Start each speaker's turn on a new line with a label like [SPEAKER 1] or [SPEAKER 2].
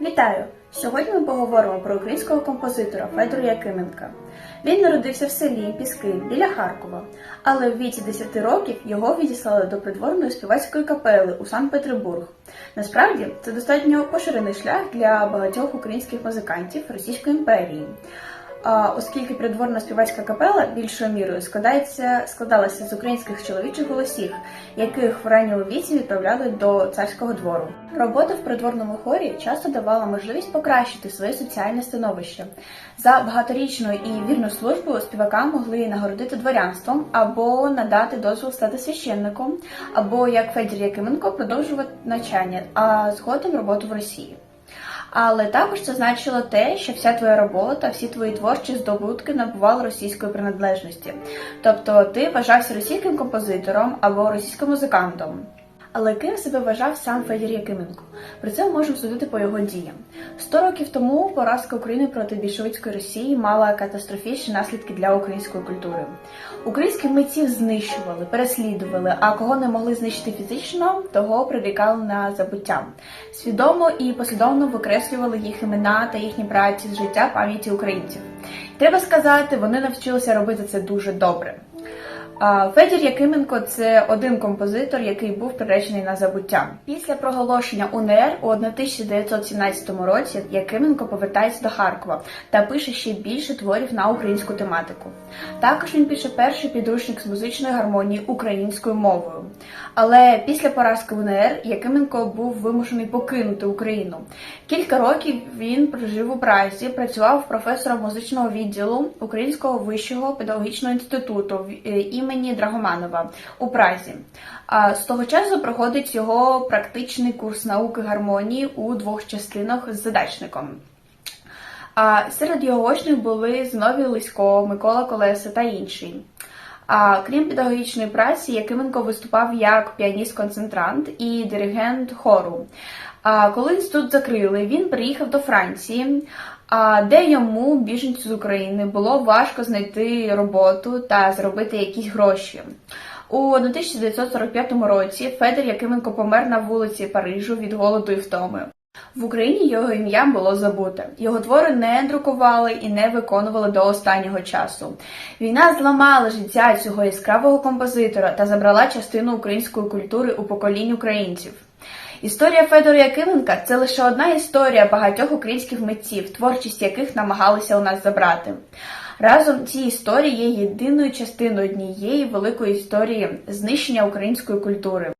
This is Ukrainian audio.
[SPEAKER 1] Вітаю! Сьогодні ми поговоримо про українського композитора Федора Якименка. Він народився в селі Піски біля Харкова, але в віці 10 років його відіслали до придворної співацької капели у Санкт-Петербург. Насправді це достатньо поширений шлях для багатьох українських музикантів Російської імперії. Оскільки придворна співацька капела більшою мірою складається, складалася з українських чоловічих голосів, яких в ранньому віці відправляли до царського двору. Робота в придворному хорі часто давала можливість покращити своє соціальне становище. За багаторічну і вірну службу співакам могли нагородити дворянством або надати дозвіл стати священником, або як Федір Якименко продовжувати навчання, а згодом роботу в Росії. Але також це значило те, що вся твоя робота, всі твої творчі здобутки набували російської приналежності. Тобто ти вважався російським композитором або російським музикантом. Але ким себе вважав сам Федір Якименко? Про це ми можемо судити по його діям. Сто років тому поразка України проти більшовицької Росії мала катастрофічні наслідки для української культури. Українських митців знищували, переслідували, а кого не могли знищити фізично, того прирікали на забуття. Свідомо і послідовно викреслювали їх імена та їхні праці з життя пам'яті українців. Треба сказати, вони навчилися робити це дуже добре. Федір Якименко це один композитор, який був приречений на забуття. Після проголошення УНР у 1917 році Якименко повертається до Харкова та пише ще більше творів на українську тематику. Також він пише перший підручник з музичної гармонії українською мовою. Але після поразки УНР Якименко був вимушений покинути Україну. Кілька років він прожив у Празі, працював професором музичного відділу Українського вищого педагогічного інституту е, імені Драгоманова у Празі. З того часу проходить його практичний курс науки гармонії у двох частинах з задачником. Серед його очних були Зиновій Лисько, Микола Колеса та інші. А крім педагогічної праці, Якименко виступав як піаніст-концентрант і диригент хору. А коли інститут закрили, він приїхав до Франції, а де йому, біженцю з України, було важко знайти роботу та заробити якісь гроші. У 1945 році Федір Якименко помер на вулиці Парижу від голоду і втоми. В Україні його ім'я було забуте. Його твори не друкували і не виконували до останнього часу. Війна зламала життя цього яскравого композитора та забрала частину української культури у поколінь українців. Історія Федора Якименка це лише одна історія багатьох українських митців, творчість яких намагалися у нас забрати. Разом ці історії є єдиною частиною однієї великої історії знищення української культури.